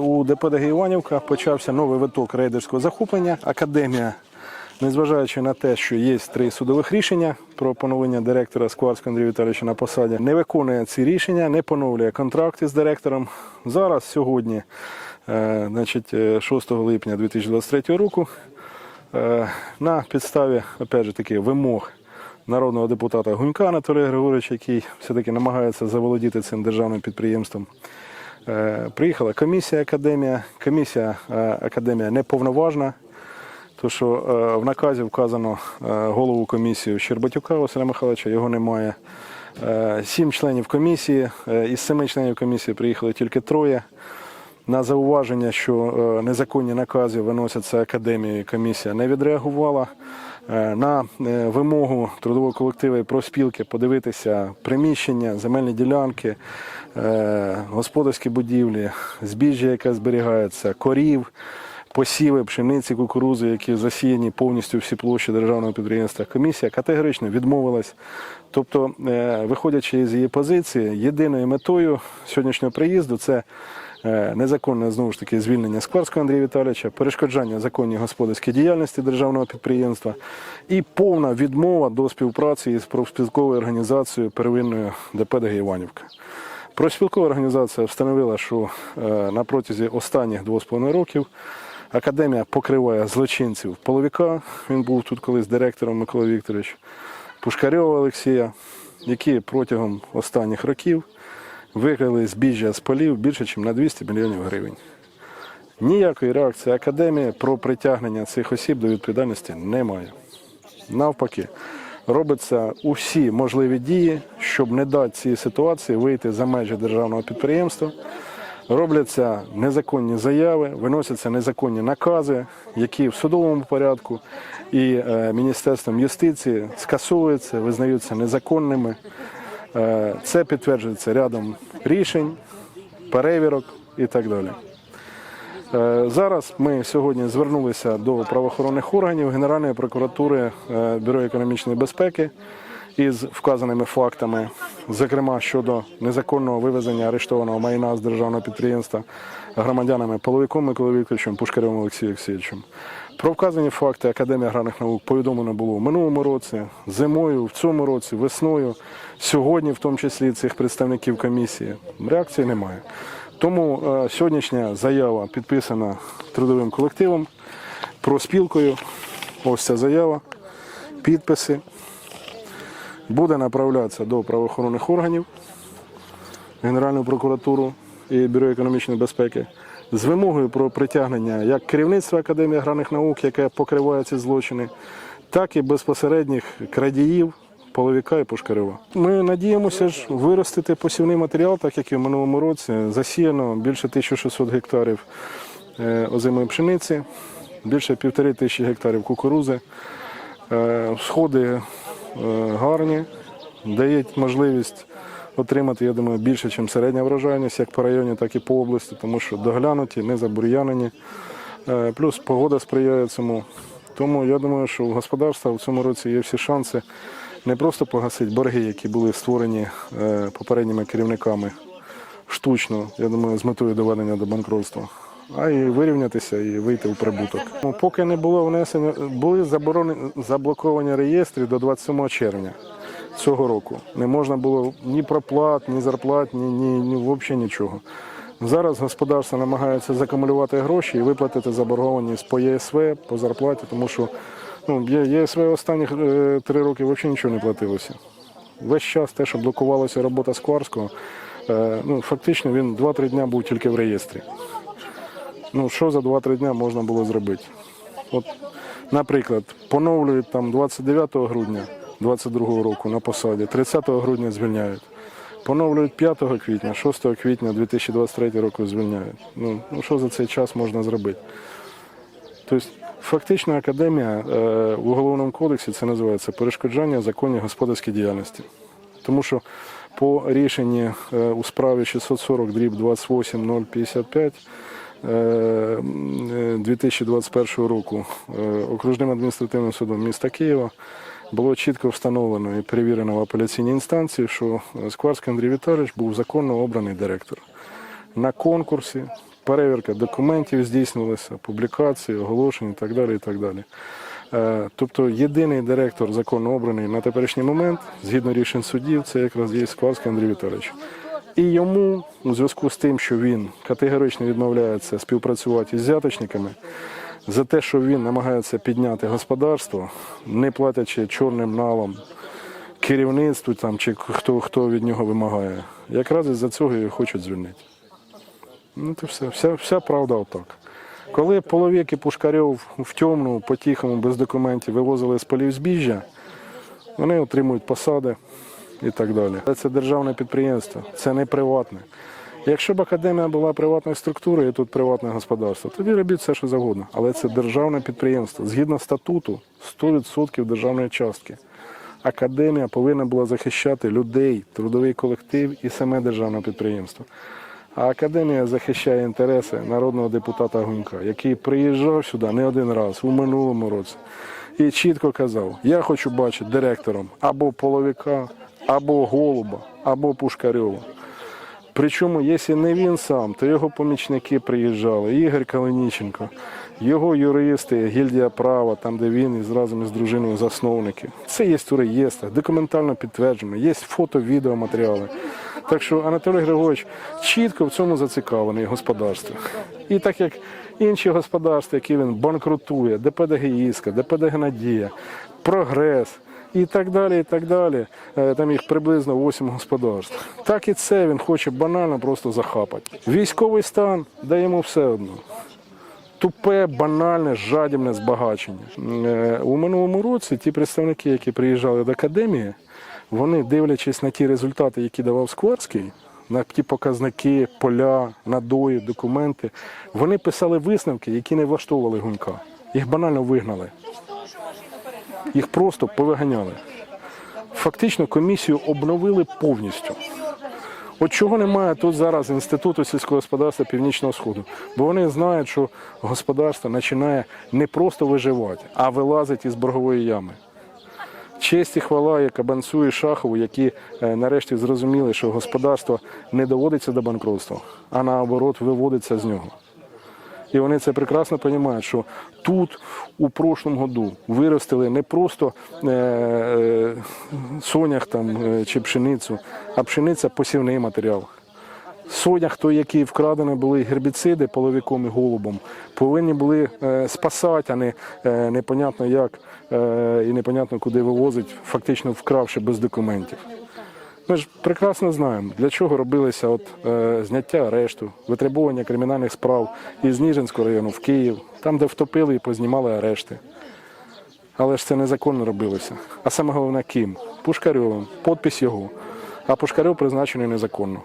У ДПДГ Іванівка почався новий виток рейдерського захоплення. Академія, незважаючи на те, що є три судових рішення про поновлення директора Скварського Андрія Віталійовича на посаді, не виконує ці рішення, не поновлює контракти з директором. Зараз, сьогодні, е, значить, е, 6 липня 2023 року, е, на підставі опять же, таки, вимог народного депутата Гунька Анатолія Григоровича, який все-таки намагається заволодіти цим державним підприємством. Е, Приїхала комісія академія. Комісія е, академія неповноважна, тому що е, в наказі вказано голову комісії Щербатюка Василя Михайловича, його немає. Сім членів комісії. Із семи членів комісії приїхали тільки троє. На зауваження, що е, незаконні накази виносяться академією, комісія не відреагувала. Е, На е, вимогу трудового колективу і профспілки подивитися приміщення, земельні ділянки, господарські будівлі, збіжжя, яке зберігається, корів, посіви, пшениці, кукурузи, які засіяні повністю всі площі державного підприємства. Комісія категорично відмовилась. Тобто, е, виходячи із її позиції, єдиною метою сьогоднішнього приїзду це е, незаконне знову ж таки звільнення Скварського Андрія Віталійовича, перешкоджання законній господарській діяльності державного підприємства і повна відмова до співпраці із профспілковою організацією первинною ДПДГ Іванівка. Профспілкова організація встановила, що е, на протязі останніх двох з половиною років академія покриває злочинців половіка. Він був тут колись директором Микола Вікторович, Пушкарьова Олексія, які протягом останніх років виграли збіжжя з полів більше, ніж на 200 мільйонів гривень. Ніякої реакції академії про притягнення цих осіб до відповідальності немає. Навпаки, робиться усі можливі дії, щоб не дати цій ситуації вийти за межі державного підприємства. Робляться незаконні заяви, виносяться незаконні накази, які в судовому порядку і е, Міністерством юстиції скасовуються, визнаються незаконними. Е, це підтверджується рядом рішень, перевірок і так далі. Е, Зараз ми сьогодні звернулися до правоохоронних органів Генеральної прокуратури Бюро економічної безпеки із вказаними фактами, зокрема щодо незаконного вивезення арештованого майна з державного підприємства громадянами Половиком Миколою Вікторовичем Пушкарем Олексієм Олексійовичем. Про вказані факти Академія аграрних наук повідомлено було в минулому році, зимою, в цьому році, весною, сьогодні, в тому числі цих представників комісії. Реакції немає. Тому е, сьогоднішня заява підписана трудовим колективом, проспілкою. Ось ця заява, підписи. Буде направлятися до правоохоронних органів, Генеральну прокуратуру і Бюро економічної безпеки з вимогою про притягнення як керівництва Академії аграрних наук, яке покриває ці злочини, так і безпосередніх крадіїв, половіка і пушкарева. Ми надіємося ж виростити посівний матеріал, так як і в минулому році. Засіяно більше 1600 гектарів е, озимої пшениці, більше півтори тисячі гектарів кукурузи. Е, Сходи гарні, дають можливість отримати, я думаю, більше, ніж середня врожайність, як по районі, так і по області, тому що доглянуті, не забур'янені. Е, Плюс погода сприяє цьому. Тому я думаю, що у господарства в цьому році є всі шанси не просто погасити борги, які були створені е, попередніми керівниками штучно, я думаю, з метою доведення до банкротства, а і вирівнятися і вийти у прибуток. Ну, Поки не було внесено, були заборонені заблоковані реєстри до 27 червня цього року. Не можна було ні проплат, ні зарплат, ні, ні, ні взагалі нічого. Зараз господарство намагається закумулювати гроші і виплатити заборгованість по ЄСВ, по зарплаті, тому що ну, ЄСВ останніх е, три роки взагалі нічого не платилося. Весь час те, що блокувалася робота Скварського, е, ну, фактично він 2-3 дня був тільки в реєстрі. Ну, що за 2-3 дня можна було зробити? От, наприклад, поновлюють там 29 грудня 22 року на посаді, 30 грудня звільняють. Поновлюють 5 квітня, 6 квітня 2023 року звільняють. Ну, ну що за цей час можна зробити? Тобто, фактично, академія е, в уголовному кодексі це називається перешкоджання законній господарській діяльності. Тому що по рішенні е, у справі 640 дріб 28055 е, м, е, 2021 року е, окружним адміністративним судом міста Києва було чітко встановлено і перевірено в апеляційній інстанції, що Скварський Андрій Віталійович був законно обраний директор. На конкурсі перевірка документів здійснилася, публікації, оголошень і так далі. І так далі. Е, Тобто єдиний директор законно обраний на теперішній момент, згідно рішень суддів, це якраз є Скварський Андрій Віталійович. І йому, у зв'язку з тим, що він категорично відмовляється співпрацювати із взяточниками, за те, що він намагається підняти господарство, не платячи чорним налом керівництву там, чи хто, хто від нього вимагає, якраз із-за цього його хочуть звільнити. Ну, то все. Вся, вся правда отак. Коли половики Пушкарьов в темну, по-тихому, без документів вивозили з полів збіжжя, вони отримують посади і так далі. Але Це державне підприємство, це не приватне. Якщо б академія була приватною структурою, і тут приватне господарство, тоді робіть все, що завгодно. Але це державне підприємство. Згідно статуту, 100% державної частки. Академія повинна була захищати людей, трудовий колектив і саме державне підприємство. А академія захищає інтереси народного депутата Гунька, який приїжджав сюди не один раз у минулому році і чітко казав: я хочу бачити директором або половика, або голуба, або пушкарьова. Причому, якщо не він сам, то його помічники приїжджали, Ігор Калиніченко, його юристи, гільдія права, там де він із разом із дружиною засновники. Це є у реєстрах, документально підтверджено, є фото, відеоматеріали. Так що Анатолій Григорович чітко в цьому зацікавлений господарстві. І так як інші господарства, які він банкрутує, ДПДГ Іска, ДПДГ Надія, Прогрес і так далі, і так далі. Е, Там їх приблизно 8 господарств. Так і це він хоче банально просто захапати. Військовий стан дає йому все одно. Тупе, банальне, жадібне збагачення. Е, У минулому році ті представники, які приїжджали до академії, вони, дивлячись на ті результати, які давав Скварський, на ті показники, поля, надої, документи, вони писали висновки, які не влаштовували гунька. Їх банально вигнали. Їх просто повиганяли. Фактично комісію обновили повністю. От чого немає тут зараз Інституту сільського господарства Північного Сходу? Бо вони знають, що господарство починає не просто виживати, а вилазить із боргової ями. Честь і хвала Кабанцю і Шахову, які е, нарешті зрозуміли, що господарство не доводиться до банкрутства, а наоборот виводиться з нього. І вони це прекрасно розуміють, що тут у прошлому году виростили не просто е, е, сонях там, е, чи пшеницю, а пшениця посівний матеріал. Сонях, той, які вкрадені були гербіциди половиком і голубом, повинні були спасати, а не непонятно як і непонятно куди вивозить, фактично вкравши без документів. Ми ж прекрасно знаємо, для чого робилися от, е, зняття арешту, витребування кримінальних справ із Ніжинського району в Київ, там, де втопили і познімали арешти. Але ж це незаконно робилося. А саме головне ким? Пушкарьовим, подпись його. А Пушкарьов призначений незаконно.